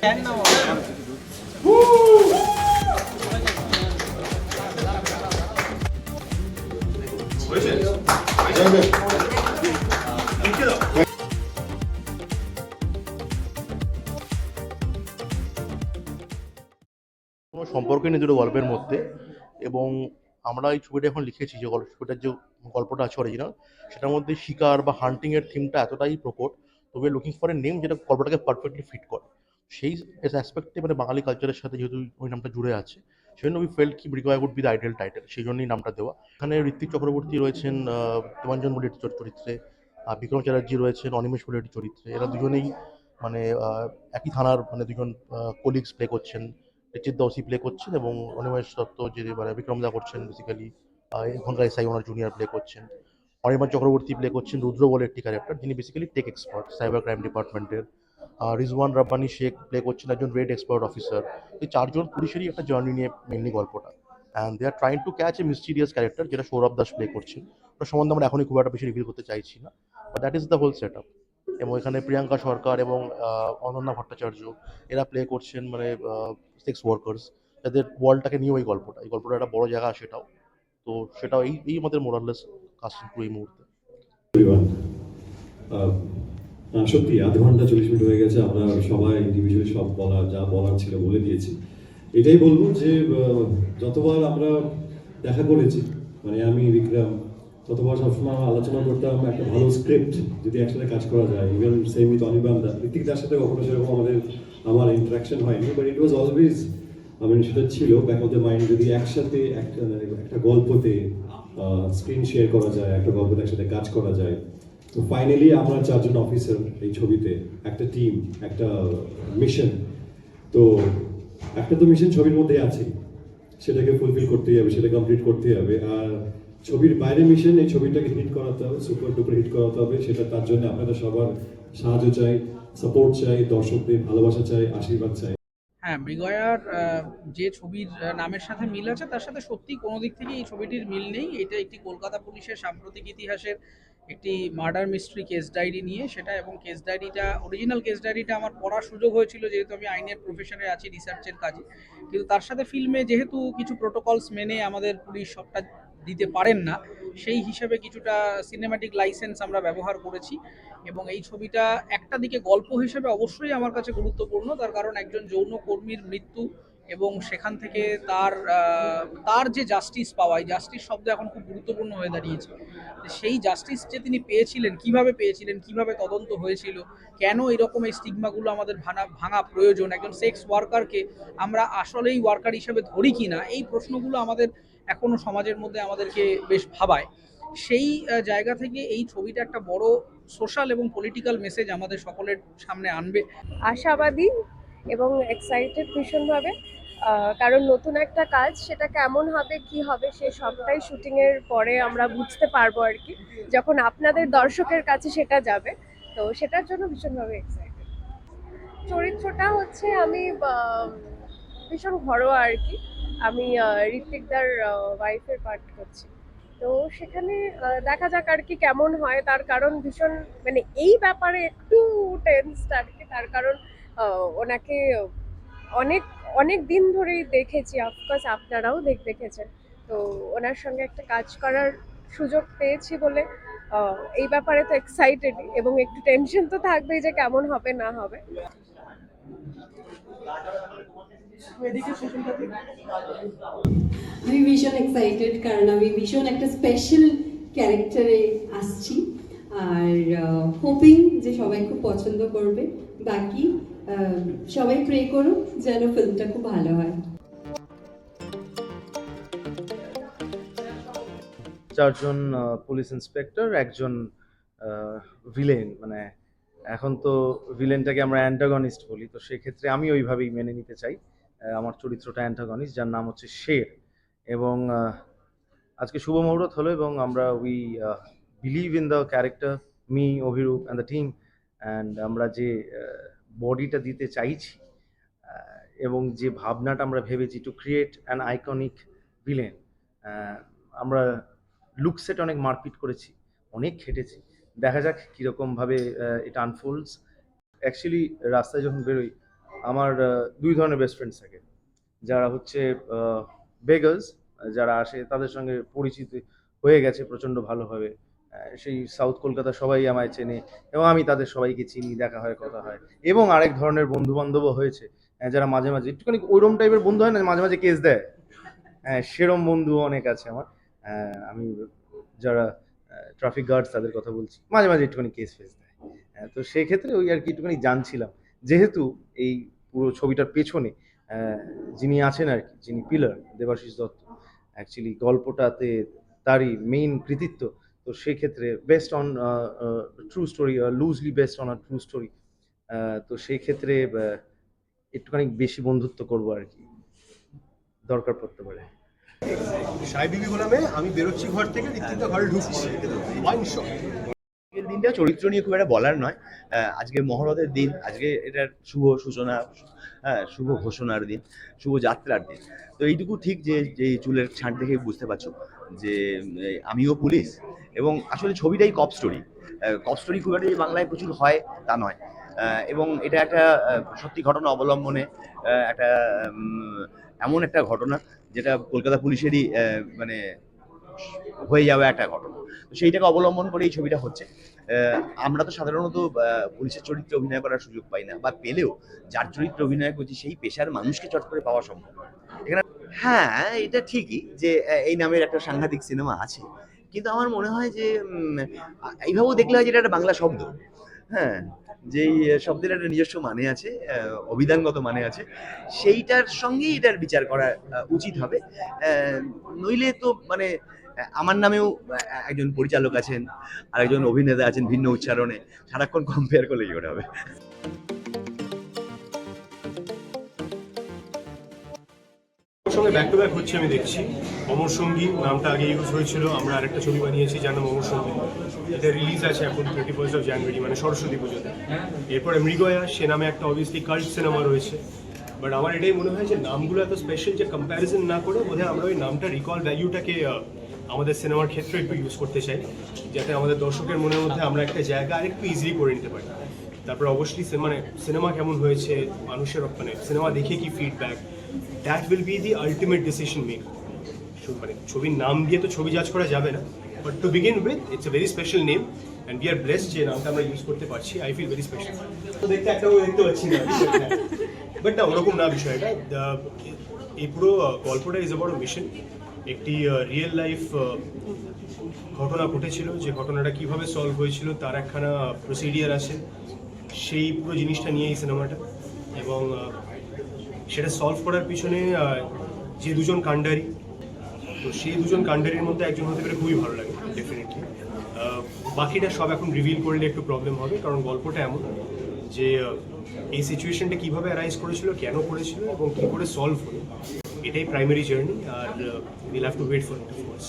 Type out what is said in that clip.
কোনো সম্পর্কই নেই দুটো গল্পের মধ্যে এবং আমরা এই ছবিটা এখন লিখেছি, যে গল্প ছবিটার যে গল্পটা আছে অরিজিনাল সেটার মধ্যে শিকার বা হান্টিং এর থিমটা এতটাই প্রকট, তবে লুকিং ফর এ নেম যেটা গল্পটাকে পারফেক্টলি ফিট করে। সেই অ্যাসপেক্টে মানে বাঙালি কালচারের সাথে যেহেতু ওই নামটা জুড়ে আছে সেই জন্য উই ফেল্ট কি Mrigaya would be the ideal title সেই জন্যই নামটা দেওয়া। এখানে ঋত্বিক চক্রবর্তী রয়েছেন দেবাঞ্জন বলে একটি চরিত্রে আহ, বিক্রম চ্যাটার্জি রয়েছেন অনিমেষ বলে চরিত্রে। এরা দুজনেই মানে একই থানার মানে দুজন কলিগস প্লে করছেন রিচিত দোষী প্লে করছেন এবং অনিমেষ দত্ত যে মানে বিক্রম দা করছেন বেসিক্যালি এখনকার এসআই ওনার জুনিয়র প্লে করছেন। অনির্বাণ চক্রবর্তী প্লে করছেন রুদ্র বলে একটি ক্যারেক্টার যিনি basically tech expert cyber crime ডিপার্টমেন্টের রিজওয়ান রাব্বানি, শেখ প্লে করছেন একজন রেড এক্সপার্ট অফিসার এই চারজন পুলিশেরই একটা জার্নি নিয়ে মেনলি গল্পটা। And they are trying to catch a mysterious character যেটা সৌরভ দাস প্লে করছেন। ওটার সম্বন্ধে আমরা এখনই খুব একটা বেশি রিভিল করতে চাইছি না। But that is the whole set up এবং এখানে প্রিয়াঙ্কা সরকার এবং অনন্যা ভট্টাচার্য, এরা প্লে করছেন মানে সেক্স ওয়ার্কার্স যাদের ওয়ার্ল্ডটাকে নিয়ে ওই গল্পটা। এই গল্পটা একটা বড় জায়গা সেটাও। তো সেটাও এই এই আমাদের মোরাললেস কাস্টিং এই মুহূর্তে। সত্যি, আধ ঘণ্টা চল্লিশ মিনিট হয়ে গেছে, আমরা সবাই ইন্ডিভিজুয়ালি সব বলা যা বলার ছিল বলে দিয়েছি। এটাই বলব যে যতবার আমরা দেখা করেছি মানে আমি, বিক্রম, ততবার সবসময় আমরা আলোচনা করতাম, একটা ভালো স্ক্রিপ্ট যদি একসাথে কাজ করা যায় even same with Anirban da ঋতিকদার সাথে কখনো সেরকম আমাদের, আমার ইন্টারাকশন হয়নি বাট ইট ওয়াজ অলওয়েজ আমি সেটা ছিল ব্যাক অফ দ্য মাইন্ড যদি একসাথে একটা একটা গল্পতে স্ক্রিন শেয়ার করা যায়, একটা গল্পতে একসাথে কাজ করা যায় তো ফাইনালি আমরা চারজন অফিসার এই ছবিতে, একটা টিম একটা মিশন তো একটা তো মিশন ছবির মধ্যে আছে সেটাকে ফুলফিল করতেই হবে সেটা কমপ্লিট করতেই হবে। আর ছবির বাইরে মিশন এই ছবিটাকে হিট করাতে হবে সুপার ডুপার হিট করাতে হবে। সেটা তার জন্য আপনাদের সবার সাহায্য চাই সাপোর্ট চাই, দর্শকদের ভালোবাসা চাই, আশীর্বাদ চাই। হ্যাঁ মৃগয়ার যে ছবির নামের সাথে মিল আছে, তার সাথে সত্যি কোনো দিক থেকে এই ছবিটির মিল নেই। এটা একটি কলকাতা পুলিশের সাম্প্রতিক ইতিহাসের একটি মার্ডার মিস্ট্রি কেস ডায়েরি নিয়ে, সেটা এবং কেস ডায়েরিটা অরিজিনাল কেস ডায়েরিটা আমার পড়ার সুযোগ হয়েছিল, যেহেতু আমি আইনের প্রফেশনে আছি রিসার্চের কাজে। কিন্তু তার সাথে ফিল্মে যেহেতু কিছু প্রোটোকলস মেনে আমাদের পুলিশ সবটা দিতে পারেন না সেই হিসাবে কিছুটা সিনেমাটিক লাইসেন্স আমরা ব্যবহার করেছি এবং এই ছবিটা একটা দিকে গল্প হিসেবে অবশ্যই আমার কাছে গুরুত্বপূর্ণ। তার কারণ একজন যৌন কর্মীর মৃত্যু এবং সেখান থেকে তার তার যে জাস্টিস পাওয়া, এই জাস্টিস শব্দ এখন খুব গুরুত্বপূর্ণ হয়ে দাঁড়িয়েছে। সেই জাস্টিস যে তিনি পেয়েছিলেন, কীভাবে পেয়েছিলেন, কীভাবে তদন্ত হয়েছিল, কেন এরকম এই স্টিগমাগুলো আমাদের ভাঙা ভাঙা প্রয়োজন, একজন সেক্স ওয়ার্কারকে আমরা আসলেই ওয়ার্কার হিসেবে ধরি কি না এই প্রশ্নগুলো আমাদের এখনও সমাজের মধ্যে আমাদেরকে বেশ ভাবায়। সেই জায়গা থেকে এই ছবিটা একটা বড় সোশ্যাল এবং পলিটিক্যাল মেসেজ আমাদের সকলের সামনে আনবে। আশাবাদী এবং এক্সাইটেড ভীষণভাবে। কারণ নতুন একটা কাজ, সেটা কেমন হবে, কি হবে, সে সবটাই শুটিংয়ের পরে আমরা বুঝতে পারব আর কি। যখন আপনাদের দর্শকের কাছে সেটা যাবে, তো সেটার জন্য ভীষণভাবে এক্সাইটেড চরিত্রটা হচ্ছে আমি ভীষণ ঘরোয়া আর কি। আমি ঋত্বিকদার ওয়াইফের পার্ট করছি। তো সেখানে দেখা যাক আর কি কেমন হয়। তার কারণ ভীষণ মানে এই ব্যাপারে একটু টেন্সড আর কি। তার কারণ ওনাকে অনেক অনেক দিন ধরেই দেখেছি। অফকোর্স আপনারাও দেখ, দেখেছেন। তো ওনার সঙ্গে একটা কাজ করার সুযোগ পেয়েছি বলে এই ব্যাপারে তো এক্সাইটেড এবং একটু টেনশন তো থাকবেই যে কেমন হবে, না হবে। আমি ভীষণ এক্সাইটেড কারণ আমি ভীষণ একটা স্পেশাল ক্যারেক্টারে আসছি আর হোপিং যে সবাই খুব পছন্দ করবে। বাকি সবাই প্রে করো যেন ফিল্মটা খুব ভালো হয়। চারজন পুলিশ ইন্সপেক্টর একজন ভিলেন মানে এখন তো ভিলেনটাকে আমরা অ্যান্টাগনিস্ট বলি তো সেক্ষেত্রে আমি ওইভাবেই মেনে নিতে চাই। আমার চরিত্রটা অ্যান্টাগনিস্ট যার নাম হচ্ছে শের। এবং আজকে শুভ মুহূর্ত হলো এবং আমরা we believe in the character me Abhirup and the team and আমরা যে বডিটা দিতে চাইছি এবং যে ভাবনাটা আমরা ভেবেছি to create an iconic villain আমরা লুক সেট অনেক মারপিট করেছি, অনেক খেটেছি। দেখা যাক কীরকমভাবে এটা আনফোল্ডস অ্যাকচুয়ালি রাস্তায় যখন বেরোই আমার দুই ধরনের বেস্ট ফ্রেন্ডস থাকে। যারা হচ্ছে বেগার্স যারা আসে, তাদের সঙ্গে পরিচিত হয়ে গেছে প্রচণ্ড ভালোভাবে। সেই সাউথ কলকাতা সবাই আমায় চেনে এবং আমি তাদের সবাইকে চিনি, দেখা হয়, কথা হয়। এবং আরেক ধরনের বন্ধু বান্ধবও হয়েছে যারা মাঝে মাঝে, একটুখানি ওইরকম টাইপের বন্ধু হয় না মাঝে মাঝে কেস দেয়? হ্যাঁ সেরম বন্ধু অনেক আছে আমার। আমি যারা ট্রাফিক গার্ডস তাদের কথা বলছি, মাঝে মাঝে একটুখানি কেস ফেস দেয়। তো সেক্ষেত্রে ওই আর কি একটুখানি জানছিলাম। যেহেতু এই পুরো ছবিটার পেছনে যিনি আছেন আর কি, যিনি পিলার, দেবাশিস দত্ত অ্যাকচুয়ালি গল্পটাতে তারই মেইন কৃতিত্ব, তো সেক্ষেত্রে based on true story loosely based on a true story তো সেই ক্ষেত্রে একটুখানি বেশি বন্ধুত্ব করব আর কি, দরকার পড়তে পারে। সাই বিবি গোলামে আমি বেরোচ্ছি ঘর থেকে ঘরে ঢুকছি। শপ দিনটা চরিত্র নিয়ে খুব একটা বলার নয়। আজকে মহরতের দিন, আজকে এটার শুভ সূচনা হ্যাঁ শুভ ঘোষণার দিন, শুভ যাত্রার দিন। তো এইটুকু ঠিক যে যে চুলের ছাঁট দেখে বুঝতে পারছ যে আমিও পুলিশ এবং আসলে ছবিটাই কপ স্টোরি কপ স্টোরি খুব একটা যে বাংলায় প্রচুর হয়, তা নয়। এবং এটা একটা সত্যি ঘটনা অবলম্বনে একটা এমন একটা ঘটনা যেটা কলকাতা পুলিশেরই মানে হয়ে যাওয়া একটা ঘটনা। তো সেইটাকে অবলম্বন করে এই ছবিটা হচ্ছে। আমরা তো সাধারণত পুলিশের চরিত্রে অভিনয় করার সুযোগ পাই না, বা পেলেও যার চরিত্রে অভিনয় করছি, সেই পেশার মানুষকে চট করে পাওয়া সম্ভব। এখানে হ্যাঁ এটা ঠিকই যে এই নামের একটা সাংঘাতিক সিনেমা আছে। কিন্তু আমার মনে হয় যে এইভাবেও দেখলে হয় যে এটা একটা বাংলা শব্দ। হ্যাঁ যেই শব্দের একটা নিজস্ব মানে আছে অভিধানগত মানে আছে, সেইটার সঙ্গেই এটার বিচার করা উচিত হবে। নইলে তো মানে আমার নামেও একজন পরিচালক আছেন, আরেকজন অভিনেতা আছেন ভিন্ন উচ্চারণে। সারাক্ষণ কম্পেয়ার করলে কি হবে? সঙ্গে ব্যাক টু ব্যাক হচ্ছে আমি দেখছি। অমর সঙ্গী নামটা আগে ইউজ হয়েছিল, আমরা আরেকটা ছবি বানিয়েছি যার নাম অমর সঙ্গী। এটা রিলিজ আছে এখন থার্টি ফার্স্ট অফ জানুয়ারি মানে সরস্বতী পুজোতে। এরপরে মৃগয়া, সে নামে একটা অবভিয়াসলি কাল্ট সিনেমা রয়েছে। বাট আমার এটাই মনে হয় যে নামগুলো এত স্পেশাল যে কম্প্যারিজন না করে বোধহয় আমরা ওই নামটা রিকল ভ্যালিউটাকে আমাদের সিনেমার ক্ষেত্রে একটু ইউজ করতে চাই, যাতে আমাদের দর্শকের মনের মধ্যে আমরা একটা জায়গা আরেকটু ইজিলি করে নিতে পারি। তারপর অবশ্যই মানে সিনেমা কেমন হয়েছে, মানুষের মানে সিনেমা দেখে কি feedback that will be the ultimate decision make মানে ছবির নাম দিয়ে তো ছবি জাজ করা যাবে না but to begin with it's a very special name and we are যে নামটা আমরা ইউজ করতে পারছি আই ফিল ভেরি স্পেশাল তো দেখতে একটা দেখতে পাচ্ছি না বাট না, ওরকম না বিষয়টা। এই পুরো গল্পটা ইজ অ্যাবাউট মিশন একটি রিয়েল লাইফ ঘটনা ঘটেছিল। যে ঘটনাটা কীভাবে সলভ হয়েছিল, তার একখানা প্রসিডিয়ার আছে। সেই পুরো জিনিসটা নিয়ে এই সিনেমাটা এবং সেটা সলভ করার পিছনে যে দুজন কাণ্ডারি, তো সেই দুজন কাণ্ডারির মধ্যে একজন হতে পারে খুবই ভালো লাগে ডেফিনেটলি বাকিটা সব এখন রিভিল করলে একটু প্রবলেম হবে, কারণ গল্পটা এমন যে এই সিচুয়েশনটা কীভাবে অ্যারাইজ করেছিল, কেন করেছিল, এবং কী করে সলভ হলো। এটাই primary journey R will have to wait for it of course